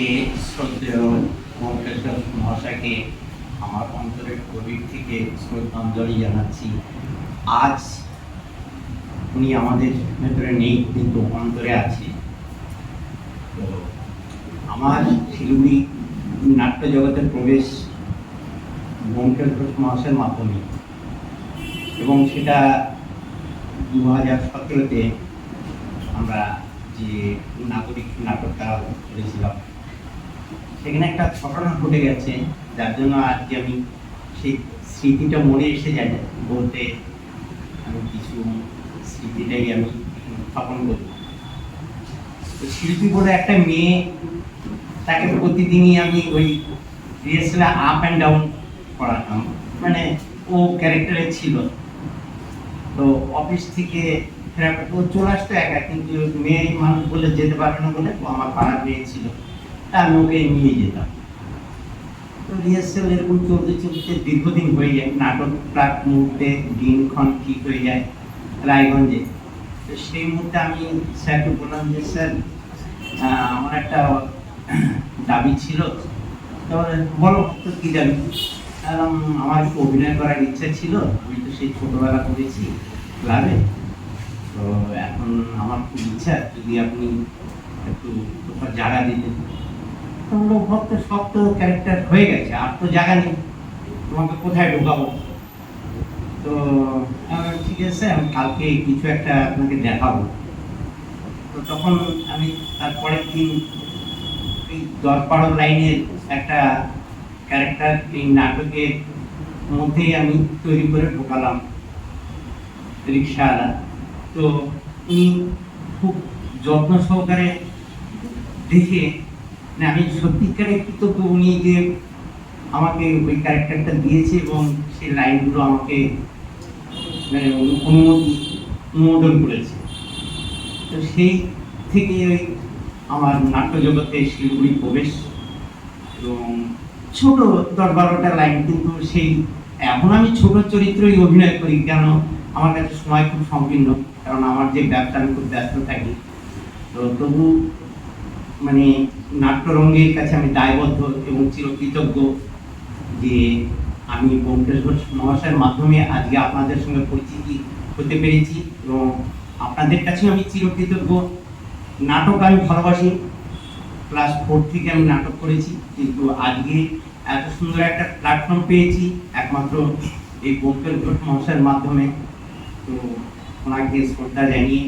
এ শ্রদ্ধেয় মহাকেশ্বর মহাশয়কে আমার অন্তরের গভীর থেকে শ্রদ্ধাঞ্জলি জানাচ্ছি। আজ উনি আমাদের ভেতরে নেই, কিন্তু অন্তরে আছে। তো আমার শিলিগুড়ি নাট্য জগতের প্রবেশ ব্যোমকেশ মহাশয়ের মাধ্যমে। এবং সেটা দু হাজার সতেরোতে আমরা যে নাগরিক নাটকটা করেছিলাম সেখানে একটা ঘটনা ঘটে গেছে, যার জন্য আজকে আমি সেই স্মৃতিটা মনে এসে যায় বলতে আমি কিছু স্মৃতিটাই আমি স্থাপন করব। তো শিল্পী বলে একটা মেয়ে, তাকে প্রতিদিনই আমি ওই রিহার্সালে আপ অ্যান্ড ডাউন করাতাম মানে ও ক্যারেক্টারে ছিল। তো অফিস থেকে ফেরার ও চলে আসতো একা, কিন্তু মেয়ে মানুষ বলে যেতে পারবে না বলে ও আমার পাড়ার মেয়ে ছিল। আমি ওকে নিয়ে যেতাম। তো রিহার্সাল এরকম চলতে চলতে দীর্ঘদিন হয়ে যায় নাটক প্রাক মুহূর্তে দিনক্ষণ ঠিক হয়ে যায় রায়গঞ্জে। তো সেই মুহূর্তে আমি স্যারকে বললাম যে স্যার আমার একটা দাবি ছিল। তো বলো তো কী দাবি? বললাম, আমার একটু অভিনয় করার ইচ্ছা ছিল আমি তো সেই ছোটবেলা করেছি ক্লাবে। তো এখন আমার খুব ইচ্ছা যদি আপনি একটু জায়গা দিতেন তো বলল ভক্ত সব তো ক্যারেক্টার হয়ে গেছে, আর তো জায়গা নেই। তোমাকে কোথায় ঢোকাবো? তো ঠিক আছে, আমি কালকে কিছু একটা আপনাকে দেখাবো। তো তখন আমি তারপরের দিন এই দরপাড়ো লাইনের একটা ক্যারেক্টার এই নাটকের মধ্যেই আমি তৈরি করে ঢোকালাম রিক্সাওয়ালা তো উনি খুব যত্ন সহকারে দেখে না আমি সত্যিকারে কৃতজ্ঞ উনি যে আমাকে ওই ক্যারেক্টারটা দিয়েছে এবং সেই লাইনগুলো আমাকে মানে অনুমতি অনুমোদন করেছে। তো সেই থেকে ওই আমার নাট্য জগতে শিলিগুড়ি প্রবেশ এবং ছোট দশ বারোটা লাইন কিন্তু সেই, এখন আমি ছোট চরিত্রই অভিনয় করি কেন আমার কাছে সময় খুব সংকীর্ণ। কারণ আমার যে ব্যবসা, আমি খুব ব্যস্ত থাকি। তো তবু মানে নাট্যরঙ্গের কাছে আমি দায়বদ্ধ এবং চিরকৃতজ্ঞ যে আমি ব্যোমকেশ ঘোষ মহাশয়ের মাধ্যমে আজকে আপনাদের সঙ্গে পরিচিতি হতে পেরেছি এবং আপনাদের কাছেও আমি চিরকৃতজ্ঞ। নাটক আমি ভালোবাসি, ক্লাস ফোর থেকে আমি নাটক করেছি, কিন্তু আজকে এত সুন্দর একটা প্ল্যাটফর্ম পেয়েছি, একমাত্র এই ব্যোমকেশ ঘোষ মহাশয়ের মাধ্যমে। তো ওনাকে শ্রদ্ধা জানিয়ে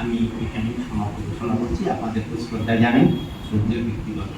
আমি এখানে সমাপ্ত ঘোষণা করছি। আপনাদের শ্রদ্ধা জানাই শ্রদ্ধেয় ব্যক্তিগত।